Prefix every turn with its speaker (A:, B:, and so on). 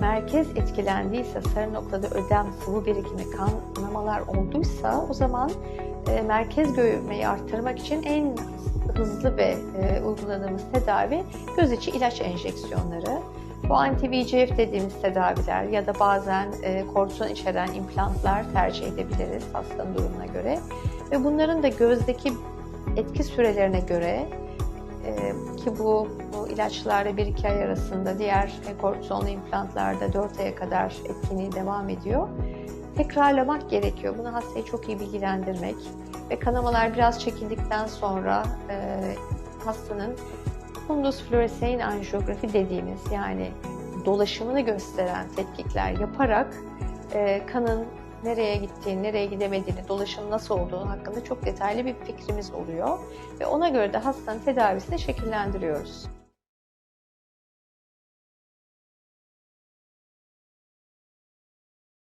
A: merkez etkilendiyse, sarı noktada ödem, sıvı birikimi, kanamalar olduysa o zaman e, merkez görmeyi arttırmak için en hızlı ve e, uyguladığımız tedavi göz içi ilaç enjeksiyonları. Bu anti-VEGF dediğimiz tedaviler ya da bazen e, kortizon içeren implantlar tercih edebiliriz hastanın durumuna göre. Ve bunların da gözdeki etki sürelerine göre ki bu, bu ilaçlarla 1-2 ay arasında diğer kortizonlu implantlarda 4 aya kadar etkinliği devam ediyor. Tekrarlamak gerekiyor. Bunu hastayı çok iyi bilgilendirmek ve kanamalar biraz çekildikten sonra e, hastanın fundus fluorescein anjiyografi dediğimiz yani dolaşımını gösteren tetkikler yaparak e, kanın nereye gittiğini, nereye gidemediğini, dolaşım nasıl olduğu hakkında çok detaylı bir fikrimiz oluyor. Ve ona göre de hastanın tedavisini şekillendiriyoruz.